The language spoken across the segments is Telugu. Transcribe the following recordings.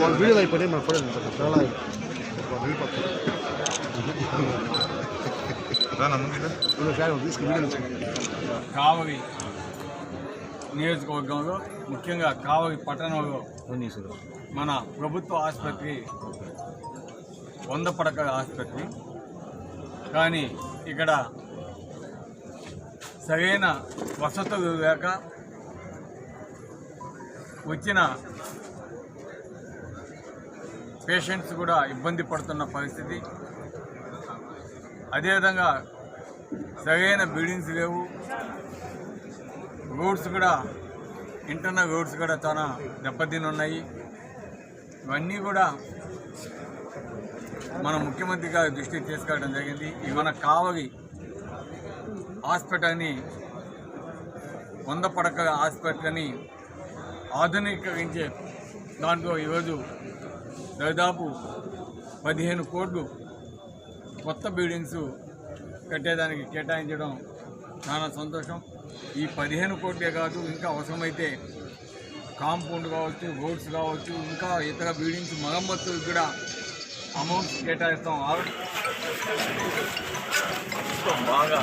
వాళ్ళు వీడియోలు అయిపోయినాయి మన ఫోటో చాలా వెళ్ళిపోతారు తీసుకుని కావవి నియోజకవర్గంలో ముఖ్యంగా కావలి పట్టణంలో మన ప్రభుత్వ ఆసుపత్రి వంద పడకల ఆసుపత్రి. కానీ ఇక్కడ సరైన వసతులు లేక వచ్చిన పేషెంట్స్ కూడా ఇబ్బంది పడుతున్న పరిస్థితి. అదేవిధంగా సరైన బిల్డింగ్స్ లేవు. రోడ్స్ కూడా ఇంటర్నల్ రోడ్స్ కూడా చాలా దెబ్బతిని ఉన్నాయి ఇవన్నీ కూడా మన ముఖ్యమంత్రి గారి దృష్టికి తీసుకెళ్ళడం జరిగింది. ఇవి మన కావలి హాస్పిటల్ని వంద పడక హాస్పిటల్ని ఆధునీకరించే దాంట్లో ఈరోజు దాదాపు పదిహేను కోట్లు కొత్త బిల్డింగ్స్ కట్టేదానికి కేటాయించడం చాలా సంతోషం. ఈ పదిహేను కోట్లే కాదు ఇంకా అవసరమైతే కాంపౌండ్ కావచ్చు రోడ్స్ కావచ్చు ఇంకా ఇతర బిల్డింగ్స్ మరమ్మతులకు కూడా అమౌంట్ కేటాయిస్తాం. ఆల్రెడీ బాగా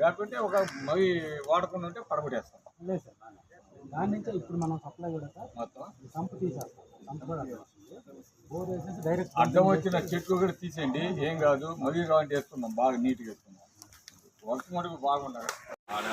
లేకుంటే ఒక మవి వాడకుండా ఉంటే పడగొట్టేస్తాం. లేదు సార్ దాని నుంచి ఇప్పుడు మనం సప్లై కూడా సార్ మొత్తం? సంపు తీసేస్తాం. సంపు కూడా అడ్డం వస్తుంది. బోర్ వేసేసి డైరెక్ట్ అడ్డం వచ్చిన చెట్లు కూడా తీసేయండి. ఏం కాదు మరీ కావాలంటే వేసుకుందాం బాగా నీట్గా వేసుకుందాం. వర్క్ మటుకు బాగుండాలి మన